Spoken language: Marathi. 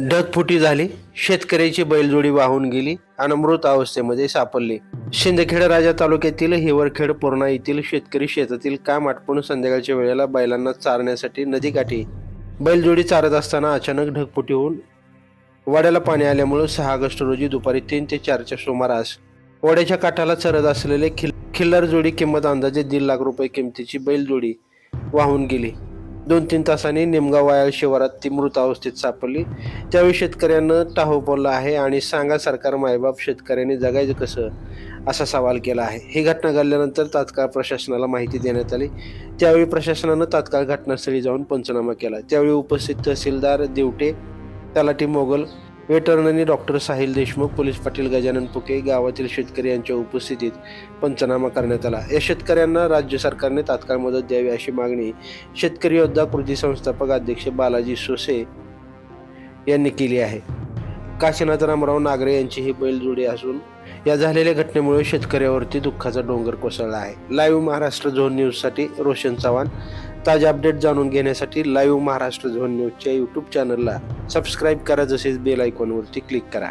ढगफुटी झाली. शेतकऱ्याची बैलजोडी वाहून गेली आणि मृत अवस्थेमध्ये सापडली. शिंदखेड राजा तालुक्यातील हिवरखेड पूर्णा येथील शेतकरी शेतातील काम आटपून संध्याकाळच्या वेळेला बैलांना चारण्यासाठी नदीकाठी बैलजोडी चारत असताना अचानक ढगफुटी होऊन वाड्याला पाणी आल्यामुळे सहा ऑगस्ट रोजी दुपारी तीन ते चारच्या सुमारास ओढ्याच्या काठाला चरत असलेले खिल खिल्लार जोडी किंमत अंदाजे दीड लाख रुपये किमतीची बैलजोडी वाहून गेली. दोन तीन तासांनी निमगाव वायाळ शिवारात ती मृत अवस्थेत सापडली. त्यावेळी शेतकऱ्यांना टाहो बोलला आहे आणि सांगा सरकार मायबाप शेतकऱ्यांनी जगायचं कसं? असा सवाल केला आहे. ही घटना घडल्यानंतर तात्काळ प्रशासनाला माहिती देण्यात आली. त्यावेळी प्रशासनानं तात्काळ घटनास्थळी जाऊन पंचनामा केला. त्यावेळी उपस्थित tehsildar Divate talathi Mogal veterinary doctor Sahil Deshmukh police Patil Gajanan Puke गावातील शेतकरी यांच्या उपस्थितीत पंचनामा करण्यात आला. या शेतकऱ्यांना राज्य सरकारने तात्काळ मदत द्यावी अशी मागणी शेतकरी योद्धा कृती संस्थापक अध्यक्ष बालाजी सोसे यांनी केली आहे. काशीनाथ रामराव नागरे यांची ही बैलजोडी असून या झालेल्या घटनेमुळे शेतकऱ्यावरती दुःखाचा डोंगर कोसळला आहे. लाईव्ह महाराष्ट्र झोन न्यूजसाठी रोशन चव्हाण. ताजे अपडेट जाणून घेण्यासाठी लाईव्ह महाराष्ट्र झोन न्यूजच्या यूट्यूब चॅनलला सबस्क्राईब करा. जसेच बेल आयकॉनवरती क्लिक करा.